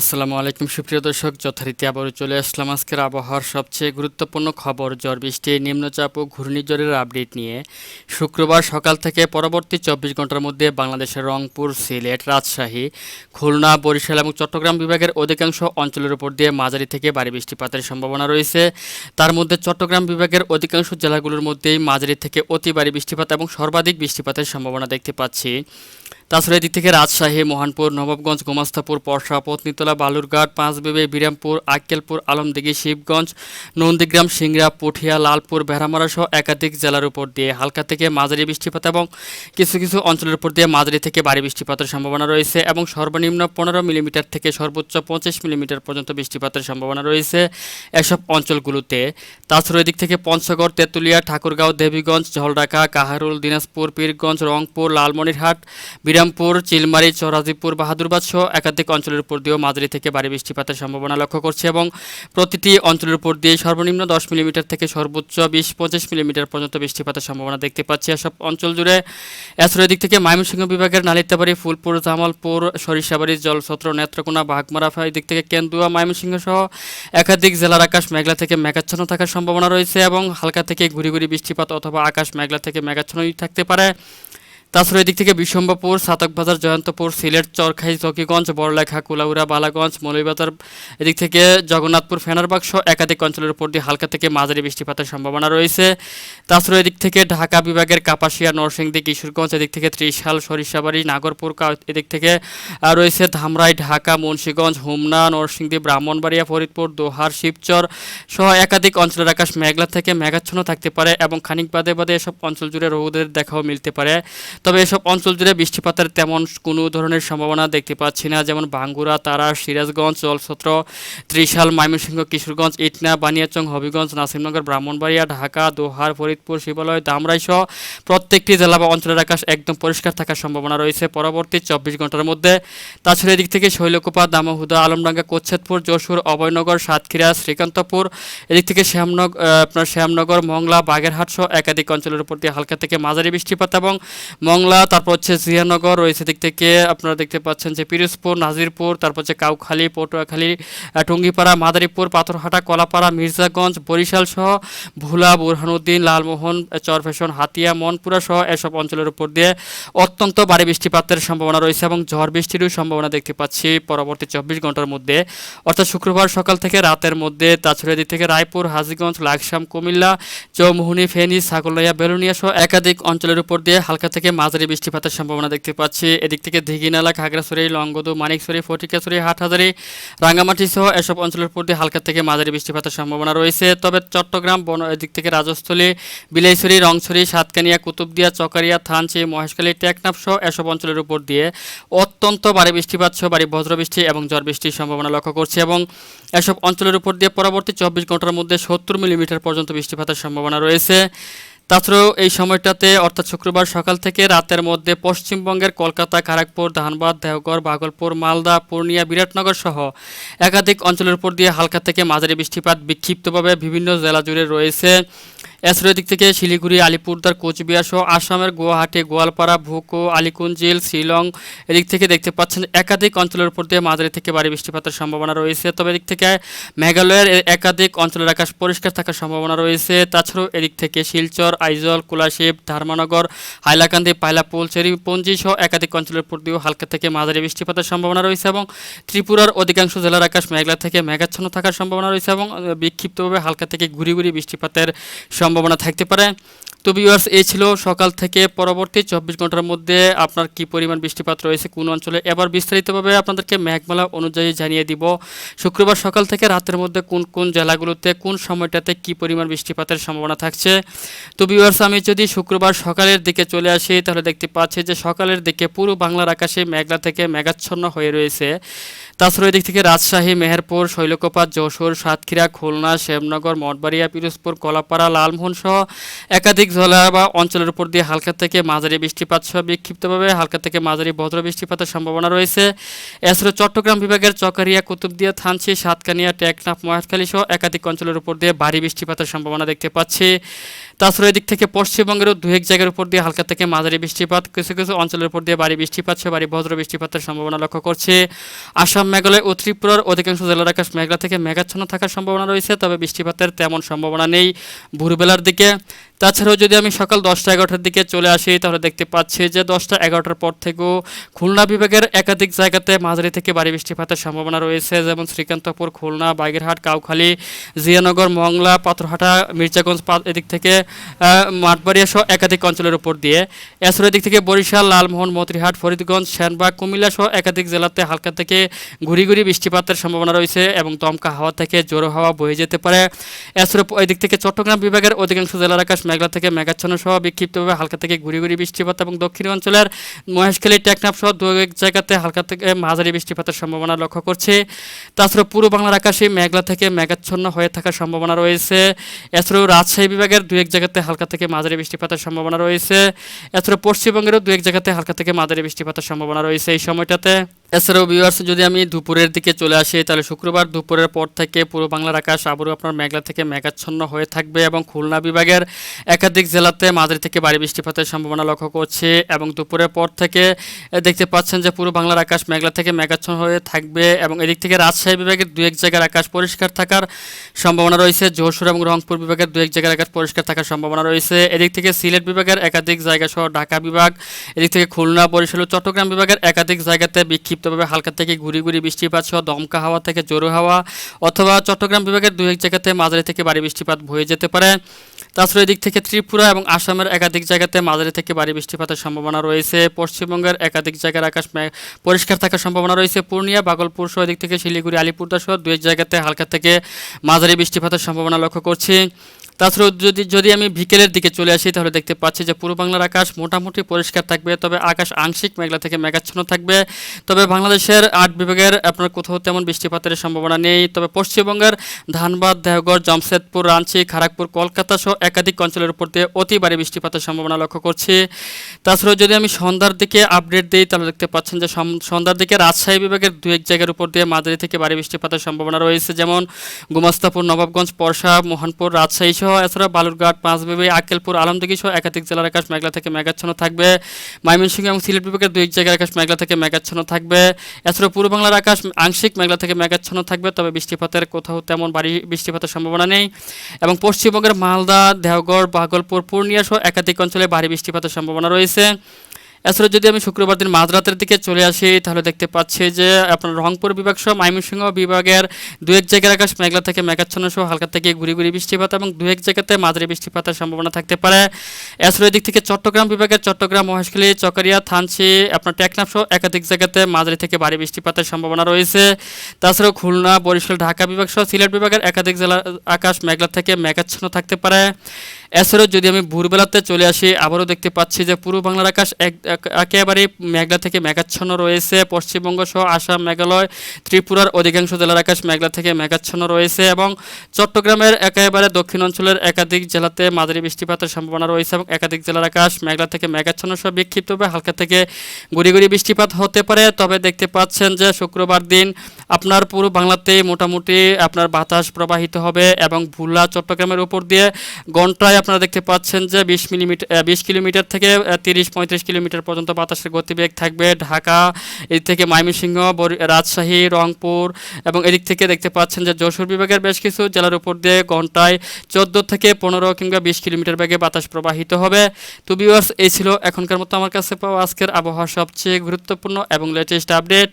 আসসালামু আলাইকুম। সুপ্রিয় দর্শক, যথারীতি আবারও চলে আসলাম আজকের আবহাওয়ার সবচেয়ে গুরুত্বপূর্ণ খবর। ঝড় বৃষ্টি, নিম্নচাপ ও ঘূর্ণিঝড়ের আপডেট নিয়ে শুক্রবার সকাল থেকে পরবর্তী চব্বিশ ঘণ্টার মধ্যে বাংলাদেশের রংপুর, সিলেট, রাজশাহী, খুলনা, বরিশাল এবং চট্টগ্রাম বিভাগের অধিকাংশ অঞ্চলের উপর দিয়ে মাঝারি থেকে ভারী বৃষ্টিপাতের সম্ভাবনা রয়েছে। তার মধ্যে চট্টগ্রাম বিভাগের অধিকাংশ জেলাগুলোর মধ্যেই মাঝারি থেকে অতি ভারী বৃষ্টিপাত এবং সর্বাধিক বৃষ্টিপাতের সম্ভাবনা দেখতে পাচ্ছি। তাছাড়া এদিক থেকে রাজশাহী, মোহনপুর, নবাবগঞ্জ, গোমাস্তাপুর পরশা পত্নীতলা, বালুরঘাট, পাঁচবিবি, বিরামপুর, আক্কেলপুর, আলমদিঘি, শিবগঞ্জ, নন্দীগ্রাম, সিংড়া, পুঠিয়া, লালপুর বেড়ামারা সহ একাধিক জেলার উপর দিয়ে হালকা থেকে মাঝারি বৃষ্টিপাত এবং কিছু কিছু অঞ্চলের উপর দিয়ে মাঝারি থেকে ভারী বৃষ্টিপাতের সম্ভাবনা রয়েছে এবং সর্বনিম্ন পনেরো মিলিমিটার থেকে সর্বোচ্চ পঁচিশ মিলিমিটার পর্যন্ত বৃষ্টিপাতের সম্ভাবনা রয়েছে এসব অঞ্চলগুলোতে। তাছাড়া এদিক থেকে পঞ্চগড়, তেঁতুলিয়া, ঠাকুরগাঁও, দেবীগঞ্জ, ঝলঢাকা, কাহারুল, দিনাজপুর, পীরগঞ্জ, রংপুর, লালমনিরহাট বিরামপুর, চিলমারি, চরাজিপুর, বাহাদুরবাদ সহ একাধিক অঞ্চলের উপর দিয়েও মাঝারি থেকে ভারী বৃষ্টিপাতের সম্ভাবনা লক্ষ্য করছে এবং প্রতিটি অঞ্চলের উপর দিয়ে সর্বনিম্ন দশ মিলিমিটার থেকে সর্বোচ্চ বিশ পঁচিশ মিলিমিটার পর্যন্ত বৃষ্টিপাতের সম্ভাবনা দেখতে পাচ্ছি। এসব অঞ্চল জুড়ে এছাড়া দিক থেকে ময়মনসিংহ বিভাগের নালিতাবাড়ি, ফুলপুর, জামালপুর, সরিষাবাড়ি, জলছত্র, নেত্রকোনা, বাঘমারা দিক থেকে কেন্দুয়া, ময়মনসিংহ সহ একাধিক জেলার আকাশ মেঘলা থেকে মেঘাচ্ছন্ন থাকার সম্ভাবনা রয়েছে এবং হালকা থেকে ঘুরি ঘুরি বৃষ্টিপাত অথবা আকাশ মেঘলা থেকে মেঘাচ্ছন্নই থাকতে পারে। তাছাড়া এদিক থেকে বিশম্বপুর সাতকবাজার, জয়ন্তপুর, সিলেট, চরখাই, চকিগঞ্জ বড়লেখা কুলাউড়া বালাগঞ্জ, মৌলভীবাজার, এদিক থেকে জগন্নাথপুর, ফেনারবাক্স, একাধিক অঞ্চলের উপর দিয়ে হালকা থেকে মাঝারি বৃষ্টিপাতের সম্ভাবনা রয়েছে। তাছাড়া এদিক থেকে ঢাকা বিভাগের কাপাসিয়া, নরসিংদী, কিশোরগঞ্জ, এদিক থেকে ত্রিশাল, সরিষাবাড়ি, নাগরপুর এদিক থেকে রয়েছে ধামরাই, ঢাকা, মুন্সীগঞ্জ, হুমনা, নরসিংদী, ব্রাহ্মণবাড়িয়া, ফরিদপুর, দোহার, শিবচর সহ একাধিক অঞ্চলের আকাশ মেঘলা থেকে মেঘাচ্ছন্ন থাকতে পারে এবং খানিক বাদে বাদে এসব অঞ্চল জুড়ে রোদের দেখাও মিলতে পারে। তবে এসব অঞ্চল জুড়ে বৃষ্টিপাতের তেমন কোনো ধরনের সম্ভাবনা দেখতে পাচ্ছি না, যেমন ভাঙ্গুরা তারা, সিরাজগঞ্জ জলছত্র ত্রিশাল, ময়মনসিংহ, কিশোরগঞ্জ, ইটনা, বানিয়াচং, হবিগঞ্জ, নাসিমনগর, ব্রাহ্মণবাড়িয়া, ঢাকা, দোহার, ফরিদপুর, শিবালয়, দামরাই সহ প্রত্যেকটি জেলা বা অঞ্চলের আকাশ একদম পরিষ্কার থাকার সম্ভাবনা রয়েছে। পরবর্তী চব্বিশ ঘণ্টার মধ্যে তাছাড়া এদিক থেকে শৈলকুপা দামহুদা, আলমডাঙ্গা কোচ্ছেদপুর যশোর, অভয়নগর, সাতক্ষীরা, শ্রীকান্তপুর, এদিক থেকে শ্যামনগর আপনার শ্যামনগর, মংলা, বাগেরহাট সহ একাধিক অঞ্চলের উপর দিয়ে হালকা থেকে মাঝারি বৃষ্টিপাত এবং মংলা, তারপর হচ্ছে জিয়ানগর রয়েছে দিক থেকে আপনারা দেখতে পাচ্ছেন যে পিরোজপুর, নাজিরপুর, তারপর হচ্ছে কাউখালী, পটুয়াখালী টুঙ্গিপাড়া, মাদারীপুর, পাথরহাটা, কলাপাড়া, মির্জাগঞ্জ, বরিশাল সহ ভোলা, বুরহানুদ্দিন, লালমোহন, চরফেশন, হাতিয়া, মনপুরা সহ এসব অঞ্চলের উপর দিয়ে অত্যন্ত ভারী বৃষ্টিপাতের সম্ভাবনা রয়েছে এবং ঝড় বৃষ্টিরও সম্ভাবনা দেখতে পাচ্ছি পরবর্তী চব্বিশ ঘণ্টার মধ্যে। অর্থাৎ শুক্রবার সকাল থেকে রাতের মধ্যে তাছাড়া দিক থেকে রায়পুর, হাজিগঞ্জ, লাকসাম, কুমিল্লা, চৌমুহনি, ফেনী ছাগলনাইয়া বেলুনিয়া সহ একাধিক অঞ্চলের উপর দিয়ে হালকা থেকে মাঝারি বৃষ্টিপাতের সম্ভাবনা দেখতে পাচ্ছি। এদিক থেকে দিঘিনালা খাগড়াছড়ি, লংগদু, মানিকছড়ি, ফটিকাছড়ি, হাটহাজারি, রাঙ্গামাটি সহ এসব অঞ্চলের দিয়ে হালকা থেকে মাঝারি বৃষ্টিপাতের সম্ভাবনা রয়েছে। তবে চট্টগ্রাম, বন, এদিক থেকে রাজস্থলী, বিলাইছড়ি, রংছড়ি, সাতকানিয়া, কুতুবদিয়া, চকারিয়া, থানচি, মহেশখালী, টেকনাফ সহ এসব অঞ্চলের উপর দিয়ে অত্যন্ত ভারী বৃষ্টিপাত সহ ভারী বজ্রবৃষ্টি এবং ঝড় বৃষ্টির সম্ভাবনা লক্ষ্য করছি এবং এসব অঞ্চলের উপর দিয়ে পরবর্তী চব্বিশ ঘণ্টার মধ্যে সত্তর মিলিমিটার পর্যন্ত বৃষ্টিপাতের সম্ভাবনা রয়েছে। তাছাড়াও এই সময়টাতে অর্থাৎ শুক্রবার সকাল থেকে রাতের মধ্যে পশ্চিমবঙ্গের কলকাতা খড়গপুর ধানবাদ, দেওঘর, ভাগলপুর, মালদা, পূর্ণিয়া, বিরাটনগর সহ একাধিক অঞ্চলের উপর দিয়ে হালকা থেকে মাঝারি বৃষ্টিপাত বিক্ষিপ্তভাবে বিভিন্ন জেলা জুড়ে রয়েছে। এছাড়া দিক থেকে শিলিগুড়ি আলিপুরদার কোচবিহার সহ আসামের গুয়াহাটি, গোয়ালপাড়া, ভুকো, আলিকুঞ্জিল, শিলং এদিক থেকে দেখতে পাচ্ছেন একাধিক অঞ্চলের উপর দিয়ে মাঝারি থেকে ভারী বৃষ্টিপাতের সম্ভাবনা রয়েছে। তবে এদিক থেকে মেঘালয়ের একাধিক অঞ্চলের আকাশ পরিষ্কার থাকার সম্ভাবনা রয়েছে। তাছাড়াও এদিক থেকে শিলচর, আইজল, কুলাশিব, ধর্মনগর, হাইলাকান্দি পাইলাপুল চেরিপঞ্জি সহ একাধিক অঞ্চলের উপর দিয়েও হালকা থেকে মাঝারি বৃষ্টিপাতের সম্ভাবনা রয়েছে এবং ত্রিপুরার অধিকাংশ জেলার আকাশ মেঘলা থেকে মেঘাচ্ছন্ন থাকার সম্ভাবনা রয়েছে এবং বিক্ষিপ্তভাবে হালকা থেকে ঘুরি ঘুরি বৃষ্টিপাতের সম্ভাবনা থাকতে পারে। তো ভিউয়ার্স এই ছিল সকাল থেকে পরবর্তী চব্বিশ ঘণ্টার মধ্যে আপনার কি পরিমাণ বৃষ্টিপাত রয়েছে, কোন অঞ্চলে, এবার বিস্তারিতভাবে আপনাদেরকে মেঘমালা অনুযায়ী জানিয়ে দিব। শুক্রবার সকাল থেকে রাতের মধ্যে কোন কোন জেলাগুলোতে, কোন সময়টাতে কি পরিমাণ বৃষ্টিপাতের সম্ভাবনা থাকছে। তো ভিউয়ার্স আমি যদি শুক্রবার সকালের দিকে চলে আসি, তাহলে দেখতে পাচ্ছি যে সকালের দিকে পুরো বাংলার আকাশে মেঘলা থেকে মেঘাচ্ছন্ন হয়ে রয়েছে। তাছাড়া এদিক থেকে রাজশাহী, মেহেরপুর, শৈলকুপা, যশোর, সাতক্ষীরা, খুলনা, শ্যামনগর, মঠবাড়িয়া, পিরোজপুর, কলাপাড়া, লালমোহন সহ একাধিক জেলা বা অঞ্চলের উপর দিয়ে হালকা থেকে মাঝারি বৃষ্টিপাত সহ বিক্ষিপ্তভাবে হালকা থেকে মাঝারি বজ্র বৃষ্টিপাতের সম্ভাবনা রয়েছে। এছাড়া চট্টগ্রাম বিভাগের চকারিয়া, কুতুবদিয়া, থানচি, সাতকানিয়া, টেকনাফ, মহেশখালী সহ একাধিক অঞ্চলের উপর দিয়ে ভারী বৃষ্টিপাতের সম্ভাবনা দেখতে পাচ্ছি। তাছাড়া এদিক থেকে পশ্চিমবঙ্গেরও দু এক জায়গার উপর দিয়ে হালকা থেকে মাঝারি বৃষ্টিপাত, কিছু কিছু অঞ্চলের উপর দিয়ে ভারী বৃষ্টিপাত সহ ভারী বজ্র বৃষ্টিপাতের সম্ভাবনা লক্ষ্য করছে। আসাম, মেঘালয় ও ত্রিপুরার অধিকাংশ জেলার আকাশ মেঘলা থেকে মেঘাচ্ছন্ন থাকার সম্ভাবনা রয়েছে, তবে বৃষ্টিপাতের তেমন সম্ভাবনা নেই ভোরবেলার দিকে। তাছাড়াও যদি আমি সকাল দশটা এগারোটার দিকে চলে আসি, তাহলে দেখতে পাচ্ছি যে দশটা এগারোটার পর থেকেও খুলনা বিভাগের একাধিক জায়গাতে মাঝারি থেকে ভারী বৃষ্টিপাতের সম্ভাবনা রয়েছে, যেমন শ্রীকান্তপুর, খুলনা, বাগেরহাট, কাউখালী, জিয়ানগর, মংলা, পাথরহাটা, মির্জাগঞ্জ এদিক থেকে মাঠবাড়িয়া সহ একাধিক অঞ্চলের উপর দিয়ে। এছাড়া এদিক থেকে বরিশাল, লালমোহন, মতিরহাট, ফরিদগঞ্জ, সেনবাগ, কুমিল্লা সহ একাধিক জেলাতে হালকা থেকে ঘুরি ঘুরি বৃষ্টিপাতের সম্ভাবনা রয়েছে এবং দমকা হাওয়া থেকে জোরো হাওয়া বয়ে যেতে পারে। এছাড়া এদিক থেকে চট্টগ্রাম বিভাগের অধিকাংশ জেলার আকাশ মেঘলা থেকে মেঘাচ্ছন্ন সহ বিক্ষিপ্তভাবে হালকা থেকে ঘুরি ঘুরি বৃষ্টিপাত এবং দক্ষিণ অঞ্চলের মহেশখালী, টেকনাফ সহ দু এক জায়গাতে হালকা থেকে মাঝারি বৃষ্টিপাতের সম্ভাবনা লক্ষ্য করছে। তাছাড়া পূর্ব বাংলার আকাশে মেঘলা থেকে মেঘাচ্ছন্ন হয়ে থাকার সম্ভাবনা রয়েছে। এছাড়াও রাজশাহী বিভাগের দু এক জায়গাতে হালকা থেকে মাঝারি বৃষ্টিপাতের সম্ভাবনা রয়েছে। এছাড়া পশ্চিমবঙ্গেরও দু এক জায়গাতে হালকা থেকে মাঝারি বৃষ্টিপাতের সম্ভাবনা রয়েছে এই সময়টাতে। এছাড়াও ভিউয়ার্স যদি আমি দুপুরের দিকে চলে আসি, তাহলে শুক্রবার দুপুরের পর থেকে পুরো বাংলার আকাশ আবারও আপনার মেঘলা থেকে মেঘাচ্ছন্ন হয়ে থাকবে এবং খুলনা বিভাগের একাধিক জেলাতে মাঝারি থেকে ভারী বৃষ্টিপাতের সম্ভাবনা লক্ষ্য করছে এবং দুপুরের পর থেকে দেখতে পাচ্ছেন যে পুরো বাংলার আকাশ মেঘলা থেকে মেঘাচ্ছন্ন হয়ে থাকবে এবং এদিক থেকে রাজশাহী বিভাগের দু এক জায়গার আকাশ পরিষ্কার থাকার সম্ভাবনা রয়েছে। যশোর এবং রংপুর বিভাগের দু এক জায়গার আকাশ পরিষ্কার থাকার সম্ভাবনা রয়েছে। এদিক থেকে সিলেট বিভাগের একাধিক জায়গা সহ ঢাকা বিভাগ, এদিক থেকে খুলনা, বরিশাল ও চট্টগ্রাম বিভাগের একাধিক জায়গাতে বিক্ষিপ্তভাবে হালকা থেকে ঘুরি ঘুরি বৃষ্টিপাত সহ দমকা হাওয়া থেকে জোরো হাওয়া অথবা চট্টগ্রাম বিভাগের দু এক জায়গাতে মাঝারি থেকে ভারী বৃষ্টিপাত বয়ে যেতে পারে। তাছাড়া এদিক থেকে ত্রিপুরা এবং আসামের একাধিক জায়গাতে মাঝারি থেকে ভারী বৃষ্টিপাতের সম্ভাবনা রয়েছে। পশ্চিমবঙ্গের একাধিক জায়গার আকাশ পরিষ্কার থাকার সম্ভাবনা রয়েছে। পূর্ণিয়া, বাগলপুর সহ এদিক থেকে শিলিগুড়ি, আলিপুরদুয়ার সহ দু এক জায়গাতে হালকা থেকে মাঝারি বৃষ্টিপাতের সম্ভাবনা লক্ষ্য করছি। তাছাড়াও যদি যদি আমি বিকেলের দিকে চলে আসি, তাহলে দেখতে পাচ্ছি যে পূর্ব বাংলার আকাশ মোটামুটি পরিষ্কার থাকবে, তবে আকাশ আংশিক মেঘলা থেকে মেঘাচ্ছন্ন থাকবে। তবে বাংলাদেশের আট বিভাগের আপনার কোথাও তেমন বৃষ্টিপাতের সম্ভাবনা নেই। তবে পশ্চিমবঙ্গের ধানবাদ দেহগড় জামশেদপুর রাঞ্চি খড়গপুর কলকাতা সহ একাধিক অঞ্চলের উপর দিয়ে অতি ভারী বৃষ্টিপাতের সম্ভাবনা লক্ষ্য করছি। তাছাড়াও যদি আমি সন্ধ্যার দিকে আপডেট দিই, তাহলে দেখতে পাচ্ছেন যে সন্ধ্যার দিকে রাজশাহী বিভাগের দু এক জায়গার উপর দিয়ে মাঝারি থেকে ভারী বৃষ্টিপাতের সম্ভাবনা রয়েছে। যেমন গুমাস্তাপুর, নবাবগঞ্জ, পরশা, মোহনপুর, রাজশাহী সহ এছাড়া বালুরঘাট পাঁচবিবি আকেলপুর আলমদিঘি সহ একাধিক জেলার আকাশ মেঘলা থেকে মেঘাচ্ছন্ন থাকবে। ময়মনসিংহ এবং সিলেট বিভাগের দুই জায়গার আকাশ মেঘলা থেকে মেঘাচ্ছন্ন থাকবে। এছাড়া পূর্ব বাংলার আকাশ আংশিক মেঘলা থেকে মেঘাচ্ছন্ন থাকবে, তবে বৃষ্টিপাতের কোথাও তেমন বাড়ি বৃষ্টিপাতের সম্ভাবনা নেই। এবং পশ্চিমবঙ্গের মালদা দেওগড় ভাগলপুর পূর্ণিয়া সহ একাধিক অঞ্চলে ভারী বৃষ্টিপাতের সম্ভাবনা রয়েছে। এছাড়া যদি আমি শুক্রবার দিন মাঝরাতের দিকে চলে আসি, তাহলে দেখতে পাচ্ছি যে আপনার রংপুর বিভাগ সহ ময়মনসিংহ বিভাগের দু এক জায়গার আকাশ মেঘলা থেকে মেঘাচ্ছন্ন সহ হালকা থেকে ঘুরি ঘুরি বৃষ্টিপাত এবং দু এক জায়গাতে মাঝারি বৃষ্টিপাতের সম্ভাবনা থাকতে পারে। এছাড়া এদিক থেকে চট্টগ্রাম বিভাগের চট্টগ্রাম, মহেশখালী, চকরিয়া, থানচি, আপনার টেকনাফ সহ একাধিক জায়গাতে মাঝারি থেকে ভারী বৃষ্টিপাতের সম্ভাবনা রয়েছে। তাছাড়াও খুলনা, বরিশাল, ঢাকা বিভাগ সহ সিলেট বিভাগের একাধিক জেলার আকাশ মেঘলা থেকে মেঘাচ্ছন্ন থাকতে পারে। এছাড়াও যদি আমি ভোরবেলাতে চলে আসি, আবারও দেখতে পাচ্ছি যে পূর্ব বাংলার আকাশ এক, এক- একেবারে মেঘলা থেকে মেঘাচ্ছন্ন রয়েছে। পশ্চিমবঙ্গ সহ আসাম, মেঘালয়, ত্রিপুরার অধিকাংশ জেলার আকাশ মেঘলা থেকে মেঘাচ্ছন্ন রয়েছে এবং চট্টগ্রামের একেবারে দক্ষিণ অঞ্চলের একাধিক জেলাতে মাঝারি বৃষ্টিপাতের সম্ভাবনা রয়েছে এবং একাধিক জেলার আকাশ মেঘলা থেকে মেঘাচ্ছন্ন সহ বিক্ষিপ্তভাবে হালকা থেকে গুড়ি গুড়ি বৃষ্টিপাত হতে পারে। তবে দেখতে পাচ্ছেন যে শুক্রবার দিন আপনার পুরো বাংলাতে মোটামুটি আপনার বাতাস প্রবাহিত হবে এবং ভুলা, চট্টগ্রামের উপর দিয়ে ঘন্টায় আপনারা দেখতে পাচ্ছেন যে বিশ মিলিমিটার বিশ কিলোমিটার থেকে তিরিশ, পঁয়ত্রিশ কিলোমিটার পর্যন্ত বাতাসের গতিবেগ থাকবে ঢাকা। এদিক থেকে ময়মনসিংহ রাজশাহী, রংপুর এবং এদিক থেকে দেখতে পাচ্ছেন যে যশোর বিভাগের বেশ কিছু জেলার উপর দিয়ে ঘন্টায় চোদ্দ থেকে পনেরো কিংবা বিশ কিলোমিটার বেগে বাতাস প্রবাহিত হবে। তো ভিউয়ার্স এই ছিল এখনকার মতো আমার কাছে পাওয়া আজকের আবহাওয়া সবচেয়ে গুরুত্বপূর্ণ এবং লেটেস্ট আপডেট